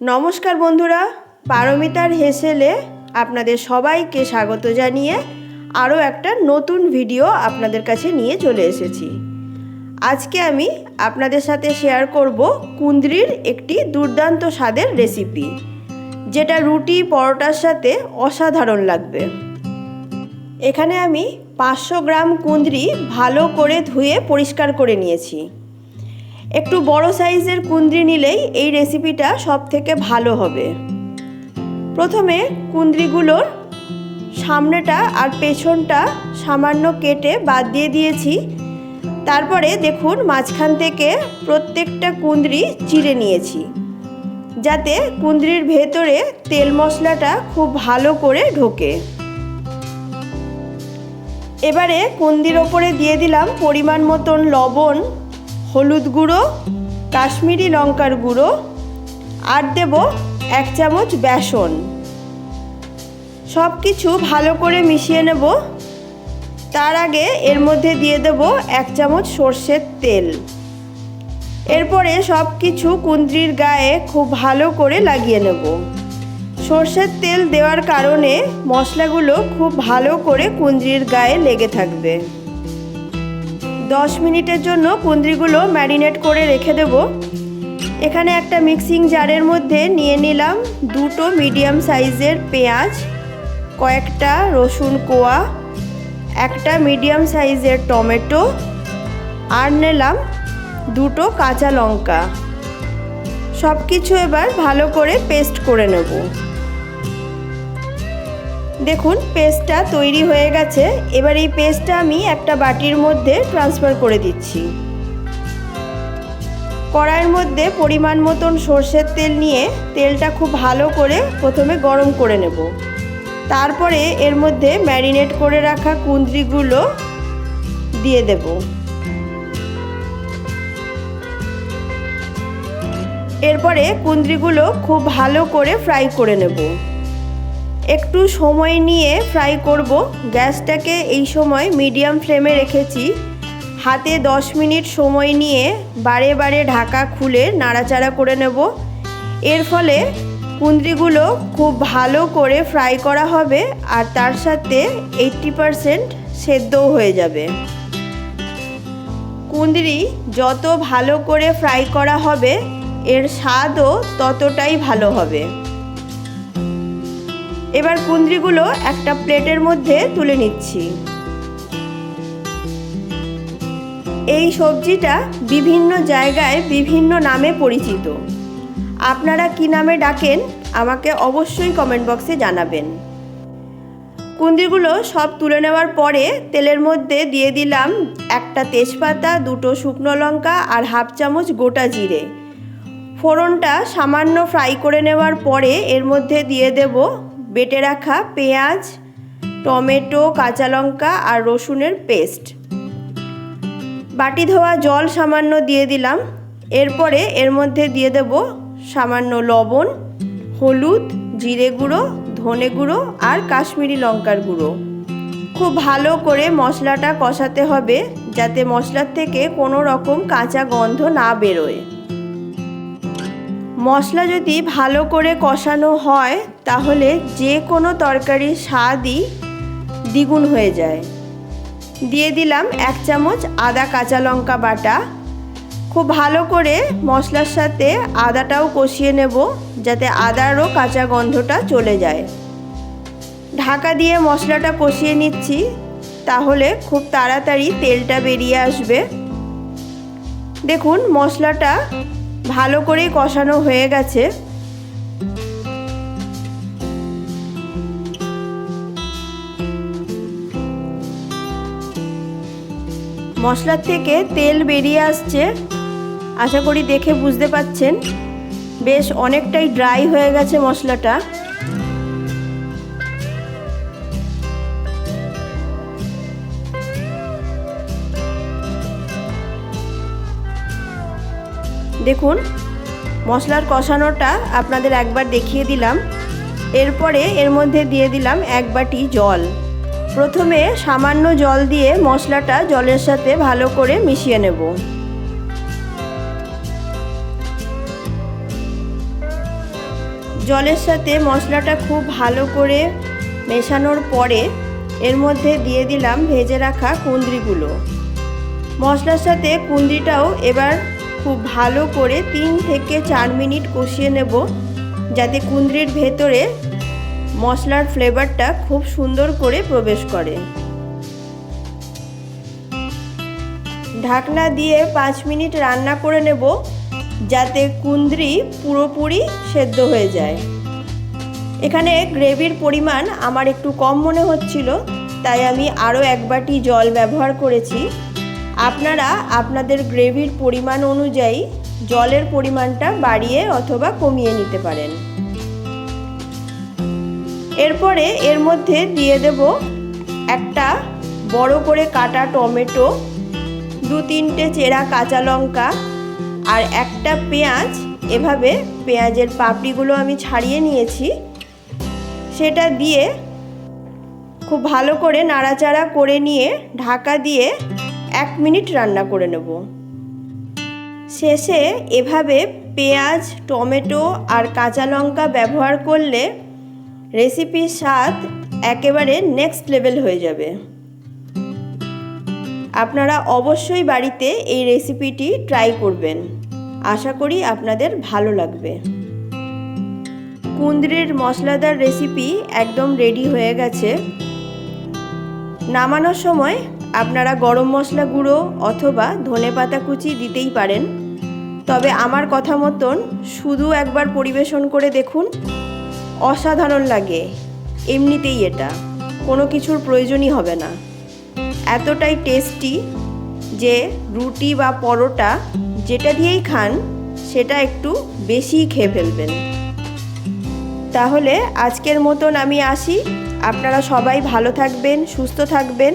নমস্কার বন্ধুরা, পারমিতার হেসেলে আপনাদের সবাইকে স্বাগত জানিয়ে আরও একটা নতুন ভিডিও আপনাদের কাছে নিয়ে চলে এসেছি। আজকে আমি আপনাদের সাথে শেয়ার করব কুন্দ্রির একটি দুর্দান্ত স্বাদের রেসিপি, যেটা রুটি, পরোটার সাথে অসাধারণ লাগবে। এখানে আমি পাঁচশো গ্রাম কুন্দ্রি ভালো করে ধুয়ে পরিষ্কার করে নিয়েছি। একটু বড় সাইজের কুন্দ্রি নিলেই এই রেসিপিটা সব থেকে ভালো হবে। প্রথমে কুন্দ্রিগুলোর সামনেটা আর পেছনটা সামান্য কেটে বাদ দিয়ে দিয়েছি। তারপরে দেখুন মাঝখান থেকে প্রত্যেকটা কুন্দ্রি চিড়ে নিয়েছি, যাতে কুন্দ্রির ভেতরে তেল মশলাটা খুব ভালো করে ঢোকে। এবারে কুন্দির ওপরে দিয়ে দিলাম পরিমাণ মতন লবণ হলুদ গুঁড়ো, কাশ্মীরি লঙ্কার গুঁড়ো, আর দেব এক চামচ বেসন। সব কিছু ভালো করে মিশিয়ে নেব। তার আগে এর মধ্যে দিয়ে দেব এক চামচ সর্ষের তেল। এরপরে সব কিছু কুন্দ্রির গায়ে খুব ভালো করে লাগিয়ে নেব। সর্ষের তেল দেওয়ার কারণে মশলাগুলো খুব ভালো করে কুন্দ্রির গায়ে লেগে থাকবে। দশ মিনিটের জন্য কুন্দ্রিগুলো ম্যারিনেট করে রেখে দেব। এখানে একটা মিক্সিং জারের মধ্যে নিয়ে নিলাম দুটো মিডিয়াম সাইজের পেঁয়াজ, কয়েকটা রসুন কোয়া, একটা মিডিয়াম সাইজের টমেটো আর নিলাম দুটো কাঁচা লঙ্কা। সব কিছু এবার ভালো করে পেস্ট করে নেব। দেখুন পেস্টটা তৈরি হয়ে গেছে। এবার এই পেস্টটা আমি একটা বাটির মধ্যে ট্রান্সফার করে দিচ্ছি। কড়াইয়ের মধ্যে পরিমাণ মতন সর্ষের তেল নিয়ে তেলটা খুব ভালো করে প্রথমে গরম করে নেব। তারপরে এর মধ্যে ম্যারিনেট করে রাখা কুন্দ্রিগুলো দিয়ে দেব। এরপরে কুন্দ্রিগুলো খুব ভালো করে ফ্রাই করে নেব। একটু সময় নিয়ে ফ্রাই করব। গ্যাসটাকে এই সময় মিডিয়াম ফ্লেমে রেখেছি। হাতে 10 মিনিট সময় নিয়ে বারে বারে ঢাকা খুলে নাড়াচাড়া করে নেব। এর ফলে কুন্দ্রিগুলো খুব ভালো করে ফ্রাই করা হবে আর তার সাথে এইট্টি পারসেন্ট সেদ্ধও হয়ে যাবে। কুন্দ্রি যত ভালো করে ফ্রাই করা হবে, এর স্বাদও ততটাই ভালো হবে। এবার কুন্দ্রিগুলো একটা প্লেটের মধ্যে তুলে নিচ্ছি। এই সবজিটা বিভিন্ন জায়গায় বিভিন্ন নামে পরিচিত। আপনারা কি নামে ডাকেন, আমাকে অবশ্যই কমেন্ট বক্সে জানাবেন। কুন্দিরগুলো সব তুলে নেওয়ার পরে তেলের মধ্যে দিয়ে দিলাম একটা তেজপাতা, দুটো শুকনো লঙ্কা আর হাফ চামচ গোটা জিরে। ফোড়নটা সামান্য ফ্রাই করে নেওয়ার পরে এর মধ্যে দিয়ে দেব বেটে রাখা পেঁয়াজ, টমেটো, কাঁচা লঙ্কা আর রসুনের পেস্ট। বাটি ধোয়া জল সামান্য দিয়ে দিলাম। এরপরে এর মধ্যে দিয়ে দেব সামান্য লবণ, হলুদ, জিরে গুঁড়ো, ধনে গুঁড়ো আর কাশ্মীরি লঙ্কার গুঁড়ো। খুব ভালো করে মশলাটা কষাতে হবে যাতে মশলার থেকে কোনো রকম কাঁচা গন্ধ না বেরোয়। মশলা যদি ভালো করে কষানো হয়, তাহলে যে কোনো তরকারির স্বাদই দ্বিগুণ হয়ে যায়। দিয়ে দিলাম এক চামচ আদা কাঁচা লঙ্কা বাটা। খুব ভালো করে মশলার সাথে আদাটাও কষিয়ে নেব, যাতে আদারও কাঁচা গন্ধটা চলে যায়। ঢাকা দিয়ে মশলাটা কষিয়ে নিচ্ছি, তাহলে খুব তাড়াতাড়ি তেলটা বেরিয়ে আসবে। দেখুন, মশলাটা ভালো করেই কষানো হয়ে গেছে। মশলার থেকে তেল বেরিয়ে আসছে। আশা করি দেখে বুঝতে পাচ্ছেন। বেশ অনেকটাই ড্রাই হয়ে গেছে মশলাটা। দেখুন, মশলার কষানোটা আপনাদের একবার দেখিয়ে দিলাম। এরপরে এর মধ্যে দিয়ে দিলাম এক বাটি জল। প্রথমে সামান্য জল দিয়ে মশলাটা জলের সাথে ভালো করে মিশিয়ে নেব। জলের সাথে মশলাটা খুব ভালো করে মেশানোর পরে এর মধ্যে দিয়ে দিলাম ভেজে রাখা কুঁদরিগুলো। মশলার সাথে কুঁদরিটাও এবার খুব ভালো করে তিন থেকে চার মিনিট কষিয়ে নেব, যাতে কুঁদরির ভেতরে মশলার ফ্লেভারটা খুব সুন্দর করে প্রবেশ করে। ঢাকনা দিয়ে পাঁচ মিনিট রান্না করে নেব, যাতে কুন্দ্রি পুরোপুরি সেদ্ধ হয়ে যায়। এখানে গ্রেভির পরিমাণ আমার একটু কম মনে হচ্ছিল, তাই আমি আরও এক বাটি জল ব্যবহার করেছি। আপনারা আপনাদের গ্রেভির পরিমাণ অনুযায়ী জলের পরিমাণটা বাড়িয়ে অথবা কমিয়ে নিতে পারেন। এরপরে এর মধ্যে দিয়ে দেব একটা বড় করে কাটা টমেটো দু তিনটে চেরা কাঁচা লঙ্কা আর একটা পেঁয়াজ। এভাবে পেঁয়াজের পাপড়িগুলো আমি ছাড়িয়ে নিয়েছি। সেটা দিয়ে খুব ভালো করে নাড়াচাড়া করে নিয়ে ঢাকা দিয়ে এক মিনিট রান্না করে নেব। শেষে এভাবে পেঁয়াজ, টমেটো আর কাঁচা লঙ্কা ব্যবহার করলে রেসিপির স্বাদ একেবারে নেক্সট লেভেল হয়ে যাবে। আপনারা অবশ্যই বাড়িতে এই রেসিপিটি ট্রাই করবেন। আশা করি আপনাদের ভালো লাগবে। কুন্দ্রির মশলাদার রেসিপি একদম রেডি হয়ে গেছে। নামানোর সময় আপনারা গরম মশলা গুঁড়ো অথবা ধনে পাতা কুচি দিতেই পারেন। তবে আমার কথা মতন শুধু একবার পরিবেশন করে দেখুন। অসাধারণ লাগে, এমনিতেই এটা। কোনো কিছুর প্রয়োজনই হবে না। এতটাই টেস্টি যে রুটি বা পরোটা যেটা দিয়েই খান, সেটা একটু বেশিই খেয়ে ফেলবেন। তাহলে আজকের মতন আমি আসি। আপনারা সবাই ভালো থাকবেন, সুস্থ থাকবেন।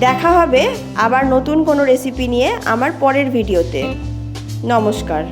দেখা হবে আবার নতুন কোনো রেসিপি নিয়ে আমার পরের ভিডিওতে নমস্কার।